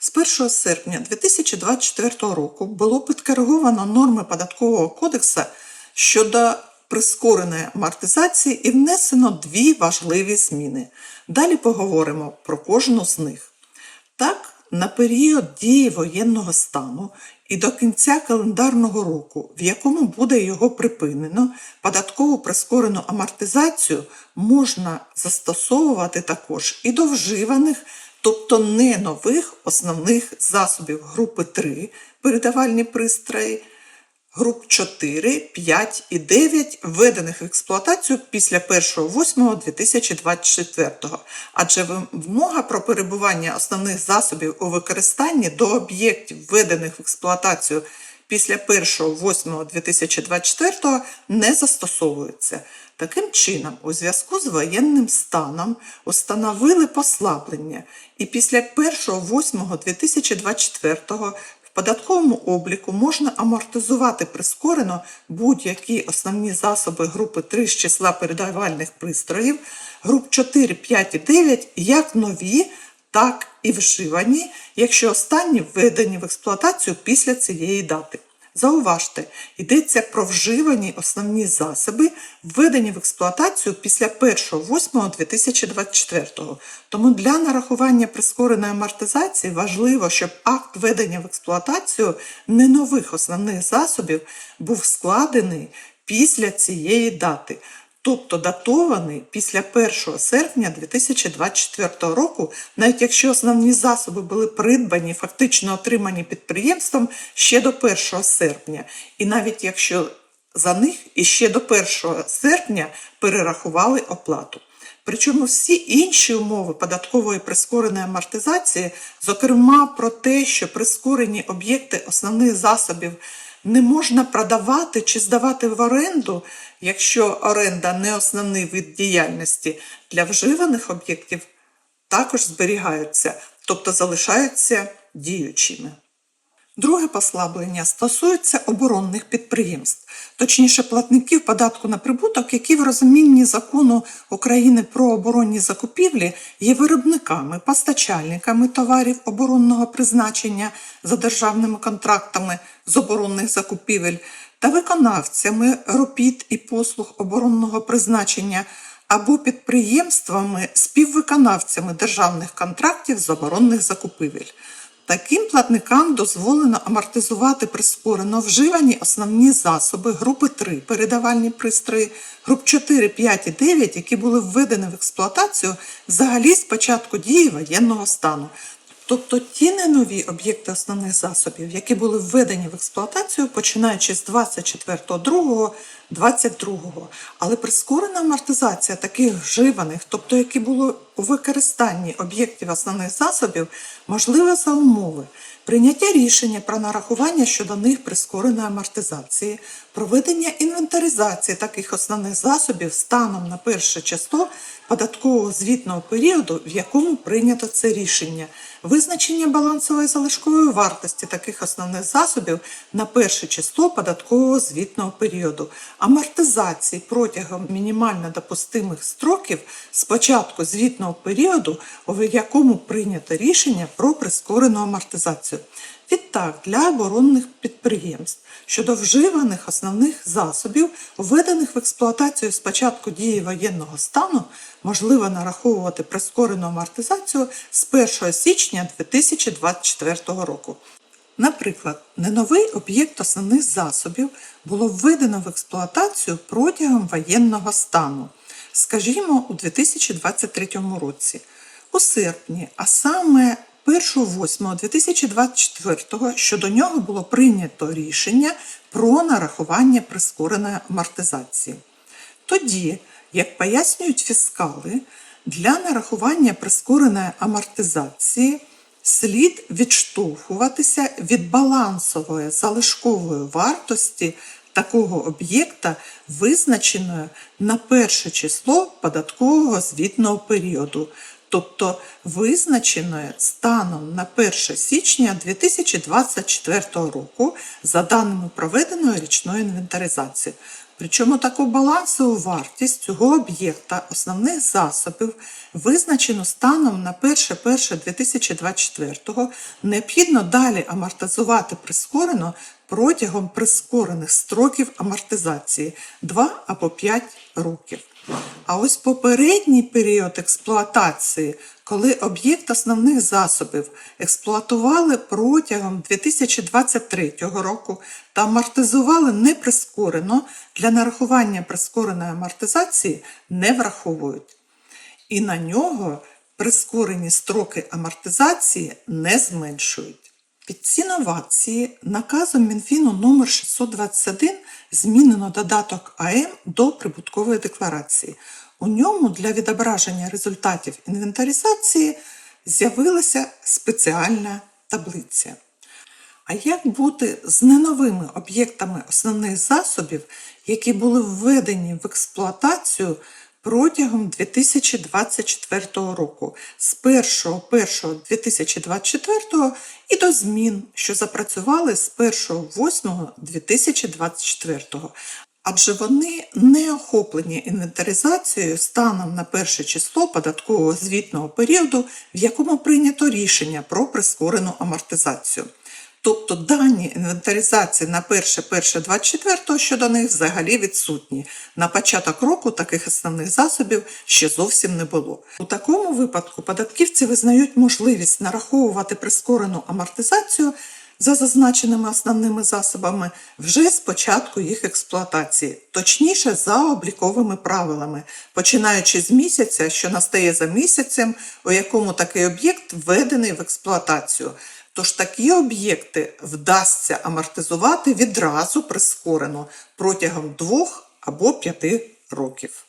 З 1 серпня 2024 року було підкориговано норми податкового кодексу щодо прискореної амортизації і внесено дві важливі зміни. Далі поговоримо про кожну з них. Так, на період дії воєнного стану і до кінця календарного року, в якому буде його припинено, податкову прискорену амортизацію можна застосовувати також і до вживаних, тобто не нових основних засобів групи 3 передавальні пристрої, груп 4, 5 і 9, введених в експлуатацію після 1.08.2024, адже вимога про перебування основних засобів у використанні до об'єктів, введених в експлуатацію після 1.08.2024 не застосовується. Таким чином, у зв'язку з воєнним станом установили послаблення, і після 1.08.2024 в податковому обліку можна амортизувати прискорено будь-які основні засоби групи 3 з числа передавальних пристроїв, груп 4, 5 і 9 як нові, так і вживані, якщо останні введені в експлуатацію після цієї дати. Зауважте, йдеться про вживані основні засоби, введені в експлуатацію після 1.8.2024. Тому для нарахування прискореної амортизації важливо, щоб акт введення в експлуатацію не нових основних засобів був складений після цієї дати. Тобто датований після 1 серпня 2024 року, навіть якщо основні засоби були придбані, фактично отримані підприємством ще до 1 серпня, і навіть якщо за них іще до 1 серпня перерахували оплату. Причому всі інші умови податкової прискореної амортизації, зокрема про те, що прискорені об'єкти основних засобів не можна продавати чи здавати в оренду, якщо оренда не основний вид діяльності для вживаних об'єктів, також зберігаються, тобто залишаються діючими. Друге послаблення стосується оборонних підприємств, точніше платників податку на прибуток, які в розумінні закону України про оборонні закупівлі є виробниками, постачальниками товарів оборонного призначення за державними контрактами з оборонних закупівель та виконавцями робіт і послуг оборонного призначення або підприємствами співвиконавцями державних контрактів з оборонних закупівель. Таким платникам дозволено амортизувати прискорено вживані основні засоби групи 3 передавальні пристрої, груп 4, 5 і 9, які були введені в експлуатацію взагалі з початку дії воєнного стану. Тобто ті не нові об'єкти основних засобів, які були введені в експлуатацію, починаючи з 24.02.22. Але прискорена амортизація таких вживаних, тобто які були у використанні об'єктів основних засобів, можлива за умови прийняття рішення про нарахування щодо них прискореної амортизації, проведення інвентаризації таких основних засобів станом на перше число податкового звітного періоду, в якому прийнято це рішення, визначення балансової залишкової вартості таких основних засобів на перше число податкового звітного періоду, амортизації протягом мінімально допустимих строків з початку звітного періоду, у якому прийнято рішення про прискорену амортизацію. Відтак, для оборонних підприємств щодо вживаних основних засобів, введених в експлуатацію з початку дії воєнного стану, можливо нараховувати прискорену амортизацію з 1 січня 2024 року. Наприклад, неновий об'єкт основних засобів було введено в експлуатацію протягом воєнного стану, скажімо, у 2023 році. У серпні, а саме 1.8.2024 щодо нього було прийнято рішення про нарахування прискореної амортизації. Тоді, як пояснюють фіскали, для нарахування прискореної амортизації слід відштовхуватися від балансової залишкової вартості такого об'єкта, визначеної на перше число податкового звітного періоду, тобто визначеної станом на 1 січня 2024 року за даними проведеної річної інвентаризації. Причому таку балансову вартість цього об'єкта основних засобів визначено станом на 1.1.2024 необхідно далі амортизувати прискорено протягом прискорених строків амортизації 2 або 5 років. А ось попередній період експлуатації, коли об'єкт основних засобів експлуатували протягом 2023 року та амортизували неприскорено, для нарахування прискореної амортизації не враховують. І на нього прискорені строки амортизації не зменшують. Під ці новації наказом Мінфіну номер 621 змінено додаток АМ до прибуткової декларації. У ньому для відображення результатів інвентаризації з'явилася спеціальна таблиця. А як бути з неновими об'єктами основних засобів, які були введені в експлуатацію протягом 2024 року з 1.1.2024 і до змін, що запрацювали з 1.8.2024, адже вони не охоплені інвентаризацією станом на перше число податкового звітного періоду, в якому прийнято рішення про прискорену амортизацію. Тобто дані інвентаризації на 1.1.24 щодо них взагалі відсутні. На початок року таких основних засобів ще зовсім не було. У такому випадку податківці визнають можливість нараховувати прискорену амортизацію за зазначеними основними засобами вже з початку їх експлуатації, точніше за обліковими правилами, починаючи з місяця, що настає за місяцем, у якому такий об'єкт введений в експлуатацію. Тож такі об'єкти вдасться амортизувати відразу прискорено протягом двох або п'яти років.